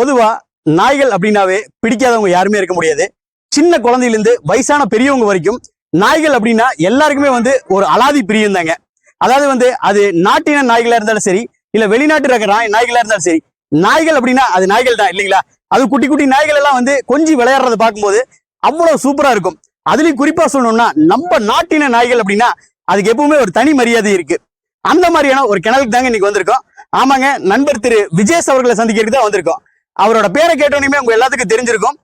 பொதுவா நாய்கள் அப்படின்னாவே பிடிக்காதவங்க யாருமே இருக்க முடியாது. சின்ன குழந்தையிலிருந்து வயசான பெரியவங்க வரைக்கும் நாய்கள் அப்படின்னா எல்லாருக்குமே வந்து ஒரு அலாதி பிரியம் தாங்க. அதாவது வந்து அது நாட்டின நாய்களா இருந்தாலும் சரி இல்ல வெளிநாட்டு ரக நாய் நாய்களா இருந்தாலும் சரி நாய்கள் அப்படின்னா அது நாய்கள் தான் இல்லைங்களா? அது குட்டி குட்டி நாய்கள் எல்லாம் வந்து கொஞ்சி விளையாடுறத பார்க்கும்போது அவ்வளவு சூப்பரா இருக்கும். அதுலயும் குறிப்பா சொல்லணும்னா நம்ம நாட்டின நாய்கள் அப்படின்னா அதுக்கு எப்பவுமே ஒரு தனி மரியாதை இருக்கு. அந்த மாதிரியான ஒரு கிணலுக்கு தாங்க இன்னைக்கு வந்திருக்கோம். ஆமாங்க நண்பர் திரு விஜேஷ் அவர்களை சந்திக்கிறதுக்கு தான் வந்திருக்கோம். அவரோட பேரை கேட்டோன்னே உங்க எல்லாத்துக்கும் தெரிஞ்சிருக்கும்.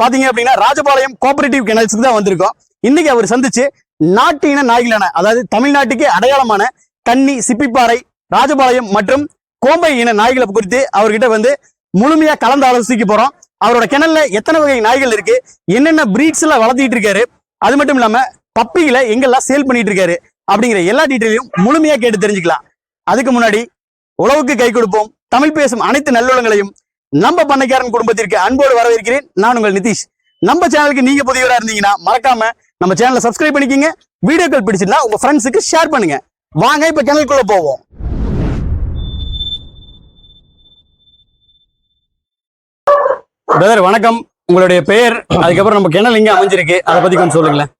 பாத்தீங்க அப்படின்னா ராஜபாளையம் கோஆபரேட்டிவ் கெனல்ஸுக்கு தான் வந்திருக்கோம். இன்னைக்கு அவர் சந்திச்சு நாட்டு இன நாய்களான அதாவது தமிழ்நாட்டுக்கு அடையாளமான கன்னி சிப்பிப்பாறை ராஜபாளையம் மற்றும் கோம்பை இன நாய்களை குறித்து அவர்கிட்ட வந்து முழுமையா கலந்து ஆலோசிக்க போறோம். அவரோட கிணல்ல எத்தனை வகை நாய்கள் இருக்கு? என்னென்ன பிரீட்ஸ் எல்லாம் வளர்த்திட்டு இருக்காரு? அது மட்டும் இல்லாம பப்பிகளை எங்கெல்லாம் சேல் பண்ணிட்டு இருக்காரு? அப்படிங்கிற எல்லா டீட்டெயிலையும் முழுமையா கேட்டு தெரிஞ்சுக்கலாம். அதுக்கு முன்னாடி உழவுக்கு கை கொடுப்போம். தமிழ் பேசும் அனைத்து நல்லுளங்களையும் நம்ம பண்ணைக்காரன் குடும்பத்திற்கு அன்போடு வரவேற்கிறேன். நான் உங்கள் நிதிஷ். நம்ம சேனலுக்கு நீங்க புதியவரா இருந்தீங்கன்னா மறக்காம நம்ம சேனலை சப்ஸ்கிரைப் பண்ணிக்கிங்க. வீடியோக்கள் பிடிச்சிருந்தா உங்க ஃப்ரெண்ட்ஸுக்கு ஷேர் பண்ணுங்க. வாங்க இப்ப சேனலுக்குள்ள போவோம். பிரதர் வணக்கம். உங்களுடைய பெயர் அதுக்கப்புறம் நம்ம கிணல் இங்க அமைஞ்சிருக்கு? அதை பத்தி கொஞ்சம் சொல்லுங்களேன்.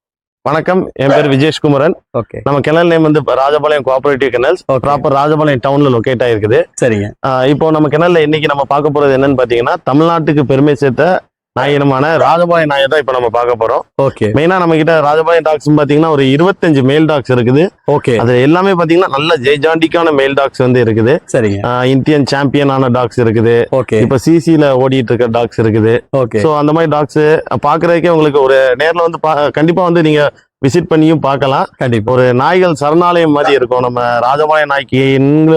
வணக்கம். என் பேர் விஜேஷ் குமரன். ஓகே நம்ம கிணல் நேம் வந்து Rajapalayam cooperative kennels. Proper Rajapalayam டவுன்ல லொகேட் ஆயிருக்குது. சரிங்க. இப்போ நம்ம கிணல்ல இன்னைக்கு நம்ம பார்க்க போறது என்னன்னு பாத்தீங்கன்னா தமிழ்நாட்டுக்கு பெருமை சேர்த்த நாய் இனமான ராஜபாளையம் நாயை தான் இப்போ நம்ம பார்க்க போறோம். ஓகே மெயினா நம்ம கிட்ட ராஜபாளையம் டாக்ஸ் பாத்தீங்கன்னா ஒரு இருபத்தஞ்சு மேல் டாக்ஸ் இருக்குது. ஓகே அது எல்லாமே பாத்தீங்கன்னா நல்ல ஜெய்ஜாண்டிக்கான மேல் டாக்ஸ் வந்து இருக்குது. சரிங்க. ஆஹ் இந்தியன் சாம்பியன் ஆன டாக்ஸ் இருக்குது. ஓகே இப்போ சிசில ஓடிட்டு இருக்க டாக்ஸ் இருக்குது. ஓகே ஸோ அந்த மாதிரி டாக்ஸ் பாக்குறதுக்கே உங்களுக்கு ஒரு நேர்ல வந்து கண்டிப்பா வந்து நீங்க விசிட் பண்ணியும் பார்க்கலாம். கண்டிப்பா. ஒரு நாய்கள் சரணாலயம் மாதிரி இருக்கும். நம்ம ராஜபாளைய நாய்க்கு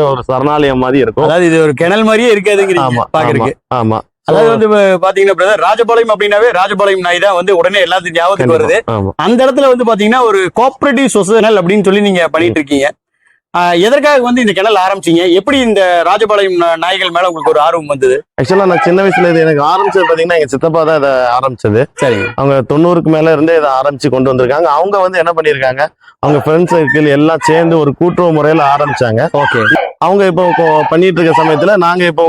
ஒரு சரணாலயம் மாதிரி இருக்கும். அதாவது இது ஒரு கிணல் மாதிரியே இருக்காதுங்கிறீங்க பாக்குறதுக்கு ஆமா, ஆமா. அதாவது வந்து பாத்தீங்கன்னா பிரதர் ராஜபாளையம் அப்படின்னாவே ராஜபாளையம் நாய் தான் வந்து உடனே எல்லாத்துக்கும் ஞாபகத்துக்கு வருது. அந்த இடத்துல வந்து பாத்தீங்கன்னா ஒரு கோஆபரேட்டிவ் சொசைனல் அப்படின்னு சொல்லி நீங்க பண்ணிட்டு இருக்கீங்க. எதற்காக வந்து இந்த கிணல் ஆரம்பிச்சீங்க? எப்படி இந்த ராஜபாளையம் நாய்கள் மேல உங்களுக்கு ஒரு ஆர்வம் வந்தது? ஆக்சுவலா நான் சின்ன வயசுல இது எனக்கு ஆரம்பிச்சது பாத்தீங்கன்னா எங்க சித்தப்பா தான் இதை ஆரம்பிச்சது. சரிங்க. அவங்க தொண்ணூறுக்கு மேல இருந்தே இதை ஆரம்பிச்சு கொண்டு வந்திருக்காங்க. அவங்க வந்து என்ன பண்ணிருக்காங்க? அவங்க ஃப்ரெண்ட்ஸ் சர்க்கிள் எல்லாம் சேர்ந்து ஒரு கூட்டுறவு முறையில ஆரம்பிச்சாங்க. ஓகே அவங்க இப்போ பண்ணிட்டு இருக்க சமயத்துல நாங்க இப்போ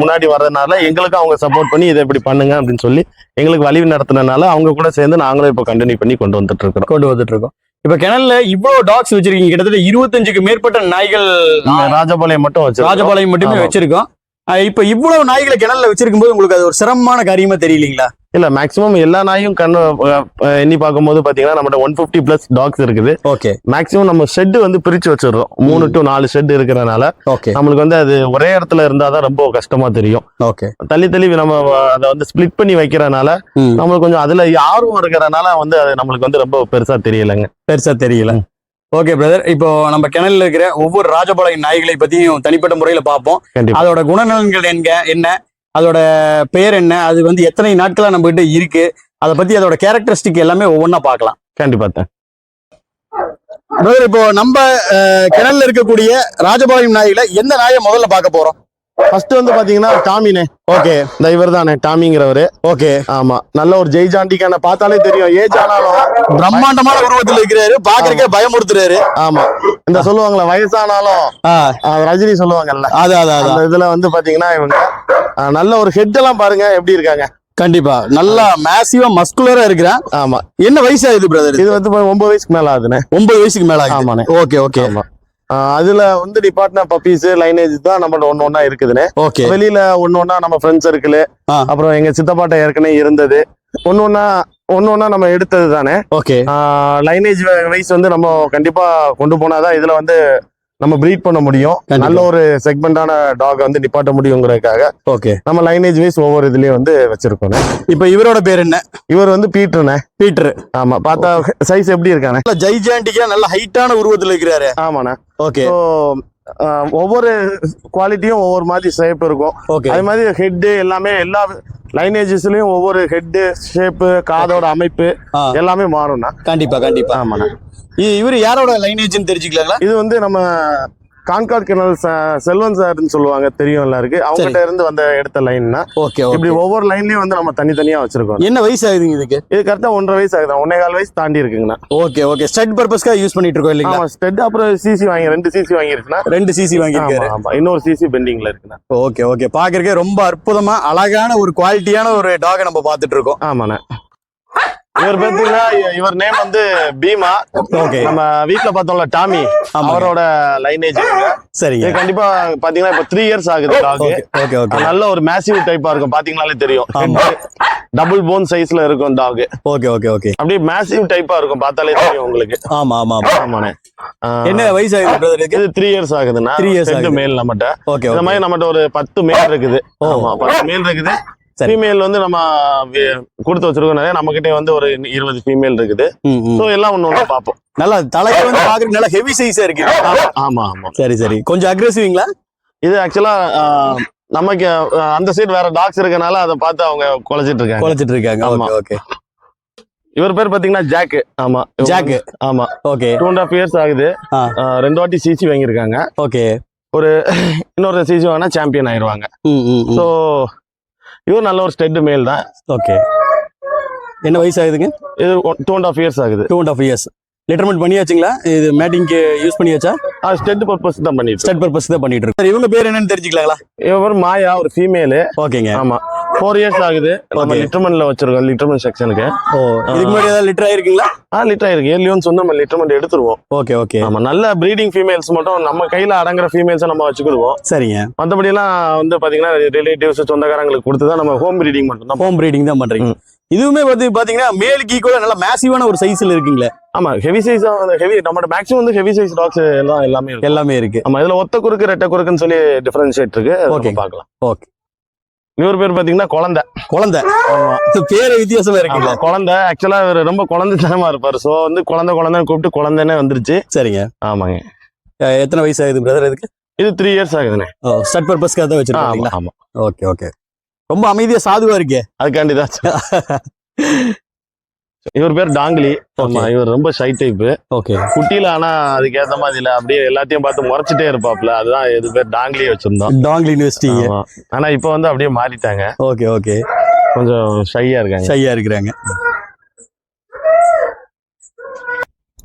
முன்னாடி வர்றதுனால எங்களுக்கு அவங்க சப்போர்ட் பண்ணி இதை இப்படி பண்ணுங்க அப்படின்னு சொல்லி எங்களுக்கு வழி நடத்துனதுனால அவங்க கூட சேர்ந்து நாங்களும் இப்போ கண்டினியூ பண்ணி கொண்டு வந்துட்டு இருக்கிறோம் கொண்டு வந்துட்டு இருக்கோம் இப்ப கிணல்ல இவ்வளவு டாக்ஸ் வச்சிருக்கீங்க. கிட்டத்தட்ட இருபத்தஞ்சுக்கு மேற்பட்ட நாய்கள் ராஜபாளையம் மட்டும் வச்சு ராஜபாளையம் மட்டுமே. வச்சிருக்கோம். இப்ப இவ்வளவு நாய்களை கிணல்ல வச்சிருக்கும் போது உங்களுக்கு அது ஒரு சிரமமான காரியமா தெரியலீங்களா? இல்ல மேக்ஸிமம் எல்லா நாயும் கண்ணு எண்ணி பார்க்கும்போது பாத்தீங்கன்னா நம்மகிட்ட ஒன் பிப்டி பிளஸ் டாக்ஸ் இருக்குது. ஓகே மேக்ஸிமம் நம்ம ஷெட் வந்து பிரிச்சு வச்சிடுறோம். மூணு டு நாலு ஷெட் இருக்கிறனால. ஓகே நம்மளுக்கு வந்து அது ஒரே இடத்துல இருந்தாதான் ரொம்ப கஷ்டமா தெரியும். ஓகே தள்ளி தள்ளி நம்ம அதை வந்து ஸ்ப்ளிட் பண்ணி வைக்கிறனால நம்மளுக்கு கொஞ்சம் அதுல ஆர்வம் இருக்கிறனால வந்து அது நம்மளுக்கு வந்து ரொம்ப பெருசா தெரியலங்க. பெருசா தெரியல. ஓகே பிரதர் இப்போ நம்ம கிணல்ல இருக்கிற ஒவ்வொரு ராஜபாளையம் நாய்களை பத்தியும் தனிப்பட்ட முறையில பார்ப்போம். அதோட குணநலன்கள் எங்க என்ன? அதோட பெயர் என்ன? அது வந்து எத்தனை நாட்களா நம்ம கிட்ட இருக்கு? அதை பத்தி அதோட கேரக்டரிஸ்டிக் எல்லாமே ஒவ்வொன்றா பார்க்கலாம். கண்டிப்பா தான். பிரதர் இப்போ நம்ம கிணல்ல இருக்கக்கூடிய ராஜபாளையம் நாய்களை எந்த நாயை முதல்ல பார்க்க போறோம்? ஃபர்ஸ்ட் வந்து பாத்தீங்கன்னா டாமினே. ஓகே இந்த இவர் தானே டாமிங்கிறவரு. ஓகே ஆமா. நல்ல ஒரு ஜெய்ஜாண்டிக்கான பார்த்தாலே தெரியும். ஏஜ் ஆனாலும் பிரம்மாண்டமான உருவத்தில் இருக்கிறாரு. பாக்குறதுக்கே பயமுறுத்துறாரு. ஆமா. இந்த சொல்லுவாங்கல்ல வயசானாலும் ரஜினி சொல்லுவாங்கல்ல. அது அது இதுல வந்து பாத்தீங்கன்னா இவங்க நல்ல ஒரு ஹெட் எல்லாம் பாருங்க எப்படி இருக்காங்க. கண்டிப்பா. நல்லா மேசிவா மஸ்குலரா இருக்கிறான். ஆமா. என்ன வயசு ஆகுது பிரதர் இது வந்து ஒன்பது வயசுக்கு மேல ஆகுதுண்ணே. ஒன்பது வயசுக்கு மேல ஆமாண்ணே. ஓகே ஓகே ஆமா. அதுல வந்து டிபார்ட்மெண்ட் பப்பீஸ் லைனேஜ் தான் நம்மளோட ஒண்ணு ஒண்ணா இருக்குதுன்னு ஓகே வெளியில ஒண்ணு ஒண்ணா நம்ம ஃப்ரெண்ட்ஸ் சர்க்கிள். அப்புறம் எங்க சித்தப்பாட்ட ஏற்கனவே இருந்தது. ஒண்ணு ஒண்ணா ஒண்ணு ஒண்ணா நம்ம எடுத்தது தானே. ஓகே லைனேஜ் வைஸ் வந்து நம்ம கண்டிப்பா கொண்டு போனாதான் இதுல வந்து நம்ம ப்ரீட் பண்ண முடியும். நல்ல ஒரு செக்மெண்டான டாக் வந்து நிப்பாட்ட முடியுங்கிறதுக்காக ஓகே. நம்ம லைனேஜ் வைஸ் ஒவ்வொரு இதுலயும் வந்து வச்சிருக்கோம் இப்போ இவரோட பேர் என்ன? இவர் வந்து பீட்டர்னே பீட்டர். ஆமா பார்த்தா சைஸ் எப்படி இருக்கானே. நல்ல ஜைஜாண்டிக்கா நல்ல ஹைட்டான உருவத்துல இருக்கிறாரு. ஆமாண்ணே. ஓகே ஒவ்வொரு குவாலிட்டியும் ஒவ்வொரு மாதிரி ஷேப் இருக்கும். அது மாதிரி ஹெட்டு எல்லாமே எல்லா லைனேஜஸ்லயும் ஒவ்வொரு ஹெட்டு ஷேப்பு காதோட அமைப்பு. எல்லாமே மாறும்ண்ணா. கண்டிப்பா கண்டிப்பா. ஆமாண்ணா. இவரு யாரோட லைனேஜ்னு தெரிஞ்சுக்கலாங்களா? இது வந்து நம்ம கான்கார்ட் கிணல் செல்வன் சார்னு சொல்லுவாங்க தெரியும் எல்லாருக்கு. அவங்ககிட்ட இருந்து வந்த எடுத்த லைன்னா ஓகே இப்படி ஒவ்வொரு லைன்லயும் வந்து நம்ம தனித்தனியா வச்சிருக்கோம். என்ன வயசு ஆகுதுங்க இதுக்கு? இது கரெக்டா ஒன்றரை வயசு ஆகுது. ஒன்னே கால் வயசு தாண்டி இருக்குங்கண்ணா. Okay okay. ஸ்டட் பர்பஸ்க்காக யூஸ் பண்ணிட்டு இருக்கோம் இல்லைங்களா? ஸ்டெட் அப்புறம் சிசி வாங்கி ரெண்டு சிசி வாங்கிருக்குண்ணா ரெண்டு சிசி வாங்கியிருக்காரு ஆமா ஆமா. இன்னொரு சிசி பெண்டிங்ல இருக்குண்ணா. Okay okay. பாக்குறதுக்கே ரொம்ப அற்புதமா அழகான ஒரு குவாலிட்டியான ஒரு டாகை நம்ம பார்த்துட்டு இருக்கோம். ஆமாண்ணே. இவர் பார்த்தீங்கன்னா இ- இவர் நேம் வந்து பீமா. ஓகே நம்ம வீட்ல பார்த்தோம்ல டாமி. அவரோட லைனேஜ் சரிங்க. கண்டிப்பா பாத்தீங்கன்னா இப்ப த்ரீ இயர்ஸ் ஆகுது ஓகே ஓகே நல்ல ஒரு மேசிவ் டைப்பா இருக்கும் பாத்தீங்கனாலே தெரியும். டபுள் போன் சைஸ்ல இருக்கும் டாக் ஓகே ஓகே ஓகே அப்படியே மேசிவ் டைப்பா இருக்கும் பார்த்தாலே தெரியும் உங்களுக்கு. ஆமா ஆமா ஆமா. ஆமாண்ணே. என்ன வயசு ஆகுது இது த்ரீ இயர்ஸ் ஆகுதுண்ணா. Three years ரெண்டு ஆகுது. மேல் நம்மகிட்ட ஓகே இந்த மாதிரி நம்மகிட்ட ஒரு பத்து மேல் இருக்குது. ஓ. ஆமா பத்து மேல் இருக்குது. சரி. ஃபீமேல் வந்து நம்ம கொடுத்து வச்சிருக்கோம் நிறைய. நம்ம கிட்ட வந்து ஒரு இருபது ஃபீமேல் இருக்குது. ஸோ எல்லாம் ஒண்ணு ஒண்ணு பார்ப்போம். நல்லா தலையை வந்து பாக்குறதுக்கு நல்லா ஹெவி சைஸா இருக்கு. ஆமா ஆமா. சரி சரி. கொஞ்சம் அக்ரெசிவ்ங்களா இது ஆக்சுவலா நமக்கு அந்த சைடு வேற டாக்ஸ் இருக்கனால அதை பார்த்து அவங்க குலைச்சிட்டு இருக்காங்க. குலைச்சிட்டு இருக்காங்க. ஆமா. ஓகே இவர் பேர் பாத்தீங்கன்னா ஜாக்கு ஆமா. ஜாக்கு ஆமா. Okay. Two and half years ஆகுது. ரெண்டு வாட்டி சிசி வாங்கியிருக்காங்க. ஓகே. இன்னொரு சிசி வாங்கினா சாம்பியன் ம் ஸோ இவர் நல்ல ஒரு ஸ்டெட் மேல் தான். ஓகே. என்ன வயசு ஆகுதுங்க? இது டூ அண்ட் ஹாஃப் இயர்ஸ் ஆகுது. டூ அண்ட் ஆஃப் இயர்ஸ் லிட்டர்மெண்ட் பண்ணியாச்சுங்களா? இது மேட்டிங்க்கு யூஸ் பண்ணியாச்சா? ஸ்டெட் பர்பஸ் தான் பண்ணிட்டு ஸ்டட் பர்பஸ் தான் பண்ணிட்டு இருக்கோம் சரி, இவங்க பேர் என்னன்னு தெரிஞ்சுக்கலாங்களா? இவர் மாயா ஒரு ஃபீமேலு ஓகேங்க. ஆமா. ஃபோர் இயர்ஸ் ஆகுது. நம்ம. லிட்டர்மெண்ட்ல வச்சிருக்கோம் லிட்டர்மெண்ட் செக்ஷனுக்கு ஓ இதுக்கு முன்னாடி ஏதாவது லிட்டர் ஆயிருக்குங்களா? ஆ லிட்டர் ஆயிருக்கு. ஏர்லியோன்ஸ் வந்து நம்ம லிட்டர்மெண்ட் எடுத்துருவோம். ஓகே ஓகே ஆமா நல்ல ப்ரீடிங் ஃபீமேல்ஸ் மட்டும் நம்ம கையில அடங்குற ஃபீமேல்ஸை நம்ம வச்சுக்கிடுவோம். சரிங்க. மற்றபடி எல்லாம் வந்து பாத்தீங்கன்னா ரிலேட்டிவ்ஸ் சொந்தக்காரங்களுக்கு கொடுத்து தான் நம்ம ஹோம் ப்ரீடிங் மட்டும் தான் ஹோம் ப்ரீடிங் தான் பண்றீங்க. இதுவுமே வந்து பாத்தீங்கன்னா மேலுக்கு ஈக்குவலா நல்ல மேசிவான ஒரு சைஸ்ல இருக்குங்களே. ஆமா ஹெவி சைஸ் ஹெவி நம்ம மேக்ஸிமம் வந்து ஹெவி சைஸ் டாக்ஸ் எல்லாம் எல்லாமே எல்லாமே இருக்கு. ஆமா இதுல ஒத்த குறுக்கு ரெட்டை குறுக்குன்னு சொல்லி டிஃபரன்ஷியேட் இருக்கு. நம்ம பார்க்கலாம். Okay. இவர் பேர் பாத்தீங்கன்னா குழந்தை. குழந்தை. பேர வித்தியாசமா இருக்குங்களா குழந்தை. ஆக்சுவலா இவர் ரொம்ப குழந்தைத்தனமா இருப்பாரு. சோ வந்து குழந்தை குழந்தைன்னு கூப்பிட்டு குழந்தைன்னே வந்துருச்சு. சரிங்க. ஆமாங்க. எத்தனை வயசு ஆகுது பிரதர் இதுக்கு? இது த்ரீ இயர்ஸ் ஆகுதுண்ணே. ஓ ஸ்டட் பர்பஸ்க்காக தான் வச்சிருக்கீங்களா ஆமா ஓகே ஓகே ரொம்ப அமைதியா சாதுவா இருக்கே. அதுக்காண்டி தான். இவர் பேர் டாங்கிலி. ஆமா. இவர் ரொம்ப ஷை டைப் ஓகே குட்டியில ஆனா அதுக்கு ஏத்த மாதிரி இல்ல. அப்படியே எல்லாத்தையும் பார்த்து முறைச்சிட்டே இருப்பாப்ல. அதுதான் இது பேர் டாங்கிலி வச்சிருந்தோம். டாங்லி யூனிவர்சிட்டி. ஆனா இப்போ வந்து அப்படியே மாறிட்டாங்க. ஓகே ஓகே கொஞ்சம் ஷையா இருக்காங்க. ஷையா இருக்கிறாங்க.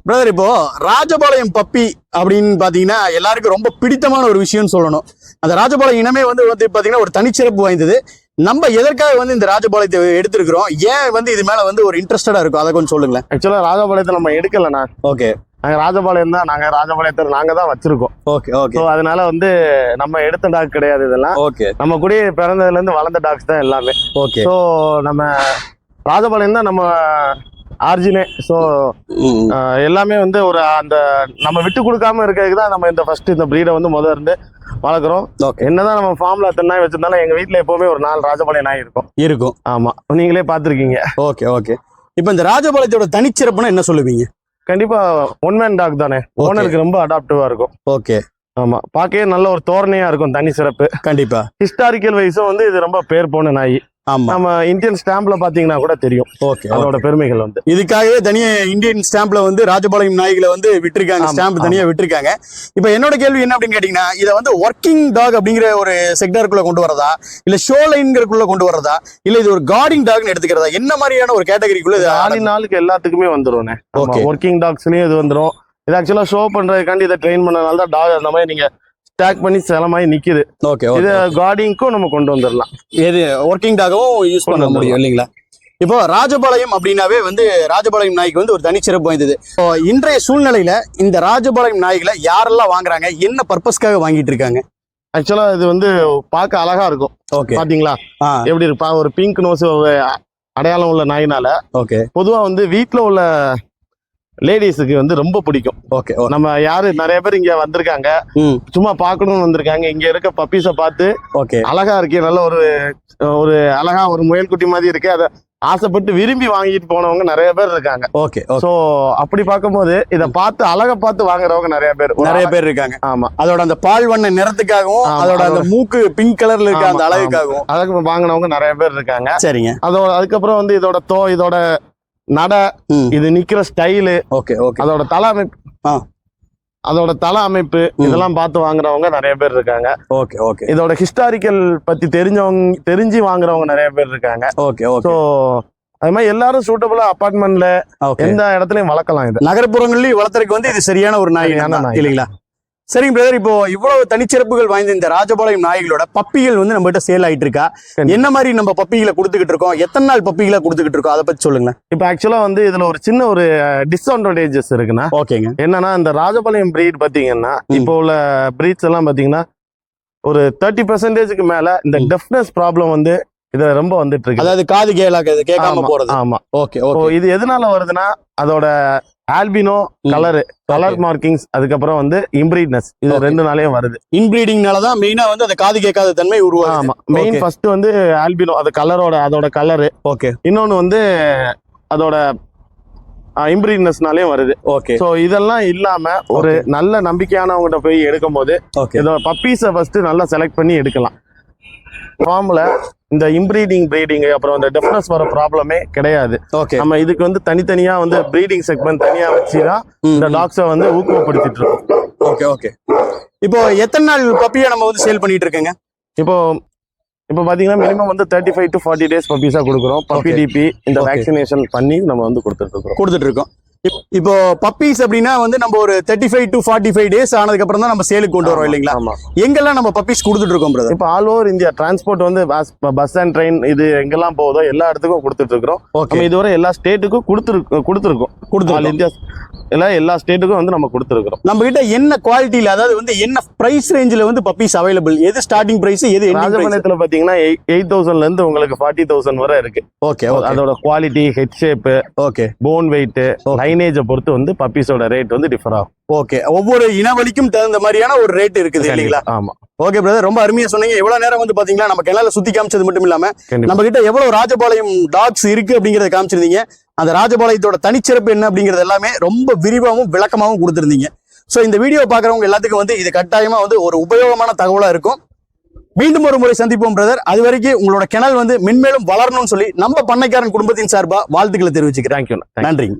பிரதர் இப்போ ராஜபாளையம் பப்பி அப்படின்னு பாத்தீங்கன்னா எல்லாருக்கும் ரொம்ப பிடித்தமான ஒரு விஷயம்னு சொல்லணும். அந்த ராஜபாளையம் இனமே வந்து வந்து பாத்தீங்கன்னா ஒரு தனிச்சிறப்பு வாய்ந்தது. நம்ம எதற்காக வந்து இந்த ராஜபாளையத்தை எடுத்திருக்கிறோம்? ஏன் வந்து இது மேல வந்து ஒரு இன்ட்ரெஸ்டடா இருக்கும் அதை கொஞ்சம் சொல்லுங்களேன். ஆக்சுவலா ராஜபாளையத்தை நம்ம எடுக்கலண்ணா. ஓகே நாங்க ராஜபாளையம் தான் நாங்க ராஜபாளையத்தை நாங்க தான் வச்சிருக்கோம். ஓகே ஓகே அதனால வந்து நம்ம எடுத்த டாக் கிடையாது இதெல்லாம். ஓகே நம்ம கூட பிறந்ததுல இருந்து வளர்ந்த டாக்ஸ் தான் எல்லாமே. ஓகே ஸோ நம்ம ராஜபாளையம் தான் நம்ம ஆர்ஜினே. ஸோ எல்லாமே வந்து ஒரு அந்த நம்ம விட்டு கொடுக்காம இருக்கிறதுக்கு தான் நம்ம இந்த ஃபர்ஸ்ட் இந்த ப்ரீடை வந்து முதல்ல இருந்து வளர்க்குறோம். ஓகே என்னதான் நம்ம ஃபார்ம்ல அத்தனை நாய் வச்சிருந்தாலும் எங்க வீட்ல எப்பவுமே ஒரு நாலு ராஜபாளையம் நாய் இருக்கும். இருக்கும். ஆமா. நீங்களே பார்த்துருக்கீங்க. ஓகே ஓகே இப்போ இந்த ராஜபாளையத்தோட தனிச்சிறப்புனா என்ன சொல்லுவீங்க? கண்டிப்பா ஒன் மேன் டாக் தானே. ஓனருக்கு ரொம்ப அடாப்டிவா இருக்கும். ஓகே ஆமா. பார்க்கவே நல்ல ஒரு தோரணையா இருக்கும் தனி சிறப்பு கண்டிப்பா. ஹிஸ்டாரிக்கல் வைஸும் வந்து இது ரொம்ப பேர் போன நாய். நம்ம இந்தியன் ஸ்டாம்ப்ல பாத்தீங்கன்னா கூட தெரியும். ஓகே அதோட பெருமைகள் வந்து. இதுக்காகவே தனியா இந்தியன் ஸ்டாம்ப்ல வந்து ராஜபாளையம் நாய்களை வந்து விட்டிருக்காங்க ஸ்டாம்ப். தனியா விட்டிருக்காங்க. இப்போ என்னோட கேள்வி என்ன அப்படின்னு கேட்டீங்கன்னா இதை வந்து ஒர்க்கிங் டாக் அப்படிங்கிற ஒரு செக்டருக்குள்ள கொண்டு வரதா? இல்ல ஷோ லைன்கிறக்குள்ள கொண்டு வரதா? இல்ல இது ஒரு கார்டிங் டாக்னு எடுத்துக்கிறதா? என்ன மாதிரியான ஒரு கேட்டகரிக்குள்ள இது ஆளி நாளுக்கு எல்லாத்துக்குமே Okay. ஒர்க்கிங் டாக்ஸ்லயும் இது வந்துரும். இது ஆக்சுவலா ஷோ பண்றதுக்காண்டி இதை ட்ரெயின் பண்ணனால தான் டாக் அந்த மாதிரி நீங்க ஸ்டாக் பண்ணி சிலமாயி நிக்குது. ஓகே இது கார்டிங்க்கும் நம்ம கொண்டு வந்துடலாம் இது ஒர்க்கிங் டாகவும் யூஸ் பண்ண முடியும் இல்லைங்களா? இப்போ ராஜபாளையம் அப்படின்னாவே வந்து ராஜபாளையம் நாய்க்கு வந்து ஒரு தனிச்சிறப்பு வாய்ந்தது. இப்போ இன்றைய சூழ்நிலையில இந்த ராஜபாளையம் நாய்களை யாரெல்லாம் வாங்குறாங்க? என்ன பர்பஸ்க்காக வாங்கிட்டு இருக்காங்க? ஆக்சுவலா இது வந்து பார்க்க அழகா இருக்கும். ஓகே பாத்தீங்களா? எப்படி இருப்பா ஒரு பிங்க் நோஸ் அடையாளம் உள்ள நாயினால ஓகே பொதுவா வந்து வீட்ல உள்ள லேடிஸுக்கு வந்து ரொம்ப பிடிக்கும். ஓகே நம்ம யாரு நிறைய பேர் இங்க வந்திருக்காங்க. சும்மா பார்க்கணும்னு வந்திருக்காங்க. இங்க இருக்க பப்பீஸை பார்த்து ஓகே அழகா இருக்கே நல்ல ஒரு ஒரு அழகா ஒரு முயல் குட்டி மாதிரி இருக்கு அதை ஆசைப்பட்டு விரும்பி வாங்கிட்டு போனவங்க நிறைய பேர் இருக்காங்க. ஓகே சோ அப்படி பார்க்கும்போது இத பார்த்து அழகா பார்த்து வாங்குறவங்க நிறைய பேர். நிறைய பேர் இருக்காங்க. ஆமா. அதோட அந்த பால் வண்ண நிறத்துக்காகவும் அதோட அந்த மூக்கு பிங்க் கலர்ல இருக்க அந்த அழகுக்காகவும். அழகு வாங்கினவங்க நிறைய பேர் இருக்காங்க. சரிங்க. அதோட அதுக்கப்புறம் வந்து இதோட தோ இதோட நட இது நிக்கிற ஸ்டைலு ஓகே ஓகே. அதோட தலை அமைப்பு ஆ. அதோட தலை அமைப்பு. இதெல்லாம் பார்த்து வாங்குறவங்க நிறைய பேர் இருக்காங்க. Okay okay. இதோட ஹிஸ்டாரிக்கல் பத்தி தெரிஞ்சவங்க தெரிஞ்சு வாங்குறவங்க நிறைய பேர் இருக்காங்க. Okay okay. அது மாதிரி எல்லாரும் சூட்டபுளா அபார்ட்மெண்ட்ல எந்த இடத்துலயும் வளர்க்கலாம் இது. நகர்ப்புறங்கள்லயும் வளர்த்துறதுக்கு வந்து இது சரியான ஒரு நாய். இல்லைங்களா? சரிங்க பிரதர் இப்போ இவ்வளவு தனிச்சிறப்புகள் வாய்ந்த இந்த ராஜபாளையம் நாய்களோட பப்பிகள் வந்து நம்ம கிட்ட சேல் ஆயிட்டு இருக்கா. என்ன மாதிரி நம்ம பப்பிகளை கொடுத்துக்கிட்டு இருக்கோம்? எத்தனை நாள் பப்பிகளை கொடுத்துக்கிட்டு இருக்கோம்? அதை பத்தி சொல்லுங்க இப்போ ஆக்சுவலா வந்து இதுல ஒரு சின்ன ஒரு டிஸ்அட்வான்டேஜஸ் இருக்குன்னா ஓகேங்க. என்னன்னா இந்த ராஜபாளையம் பிரீட் பாத்தீங்கன்னா. இப்போ உள்ள பிரீட்ஸ் எல்லாம் பாத்தீங்கன்னா ஒரு தேர்ட்டி பர்சன்டேஜுக்கு மேல இந்த. டெஃப்னஸ் ப்ராப்ளம் வந்து இதுல ரொம்ப வந்துட்டு இருக்கு. அதாவது காது கேளாக்குறது கேட்காம போறது. ஆமா. ஓகே இது எதனால வருதுன்னா அதோட ஆல்பினோ. Colour colour. மார்க்கிங்ஸ் அதுக்கப்புறம் வந்து இம்ப்ரீட்னஸ் இது. ரெண்டு நாளையும் வருது. இன்பிரீடிங்னால தான் மெயினா வந்து அந்த காது கேட்காத தன்மை உருவாகுது. ஆமா. மெயின். ஃபர்ஸ்ட் வந்து ஆல்பினோ அது கலரோட அதோட கலரு ஓகே இன்னொன்னு வந்து அதோட இம்ப்ரீட்னஸ்னாலேயும் வருது. ஓகே ஸோ இதெல்லாம் இல்லாம ஒரு நல்ல நம்பிக்கையானவங்ககிட்ட போய் எடுக்கும் போது இதோட பப்பீஸை ஃபர்ஸ்ட் நல்லா செலக்ட் பண்ணி எடுக்கலாம். ஃபார்ம்ல இந்த இம்ப்ரீடிங் ப்ரீடிங் அப்புறம் இந்த டெஃப்னஸ் வர ப்ராப்ளமே கிடையாது. ஓகே நம்ம இதுக்கு வந்து தனித்தனியா வந்து ப்ரீடிங் செக்மெண்ட் தனியா வச்சு தான் இந்த டாக்ஸை வந்து ஊக்குவப்படுத்திட்டு இருக்கோம். ஓகே ஓகே இப்போ எத்தனை நாள் பப்பியை நம்ம வந்து சேல் பண்ணிட்டு இருக்கேங்க? இப்போ இப்போ பாத்தீங்கன்னா மினிமம் வந்து thirty five to forty days பப்பீஸா கொடுக்குறோம் பப்பி. டிபி இந்த. வேக்சினேஷன் பண்ணி நம்ம வந்து கொடுத்துட்டு இருக்கோம் கொடுத்துட்டு இருக்கோம். இப்போ பப்பீஸ் அப்படின்னா வந்து நம்ம ஒரு thirty five to forty five days ஆனதுக்கு அப்புறம் தான் நம்ம சேலுக்கு கொண்டு வரோம் இல்லைங்களா? எங்கெல்லாம் நம்ம பப்பீஸ் கொடுத்துட்டு இருக்கோம் பிரதர் இப்போ ஆல் ஓவர் இந்தியா டிரான்ஸ்போர்ட் வந்து பஸ் அண்ட் ட்ரெயின் இது எங்கெல்லாம் போகுதோ எல்லா இடத்துக்கும் கொடுத்துட்டு இருக்கிறோம். ஓகே நம்ம இதுவரை எல்லா ஸ்டேட்டுக்கும் கொடுத்துரு கொடுத்துருக்கோம். ஆல் கொடுத்துருக்கோம் இந்தியா எல்லாம் எல்லா ஸ்டேட்டுக்கும் வந்து நம்ம கொடுத்துருக்கிறோம். நம்ம கிட்ட என்ன குவாலிட்டியில அதாவது வந்து என்ன பிரைஸ் ரேஞ்சில வந்து பப்பீஸ் அவைலபிள் எது ஸ்டார்டிங் பிரைஸ் எது ராஜபாளையத்துல பாத்தீங்கன்னா எயிட் தௌசண்ட்ல இருந்து உங்களுக்கு ஃபார்ட்டி தௌசண்ட் வரை இருக்கு. ஓகே அதோட quality head shape okay bone weight லைனேஜை பொறுத்து வந்து பப்பீஸோட ரேட் வந்து டிஃபர் ஆகும். ஓகே ஒவ்வொரு இனவழிக்கும் தகுந்த மாதிரியான ஒரு ரேட் இருக்குது இல்லைங்களா? ஆமா. ஓகே பிரதர் ரொம்ப அருமையா சொன்னீங்க. எவ்வளவு நேரம் வந்து பாத்தீங்களா நம்ம கிணல சுத்தி காமிச்சது மட்டும் இல்லாம நம்ம கிட்ட எவ்வளவு ராஜபாளையம் டாக்ஸ் இருக்கு அப்படிங்கறத காமிச்சிருந்தீங்க. அந்த ராஜபாளையத்தோட தனிச்சிறப்பு என்ன அப்படிங்கறது எல்லாமே ரொம்ப விரிவாகவும் விளக்கமாகவும் கொடுத்திருந்தீங்க. சோ இந்த வீடியோ பாக்குறவங்க எல்லாத்துக்கும் வந்து இது கட்டாயமா வந்து ஒரு உபயோகமான தகவலா இருக்கும். மீண்டும் ஒரு முறை சந்திப்போம் பிரதர் அது வரைக்கும் உங்களோட கிணல் வந்து மென்மேலும் வளரணும்னு சொல்லி நம்ம பண்ணைக்காரன் குடும்பத்தின் சார்பா வாழ்த்துக்களை தெரிவிச்சுக்கிறேன். நன்றிங்க.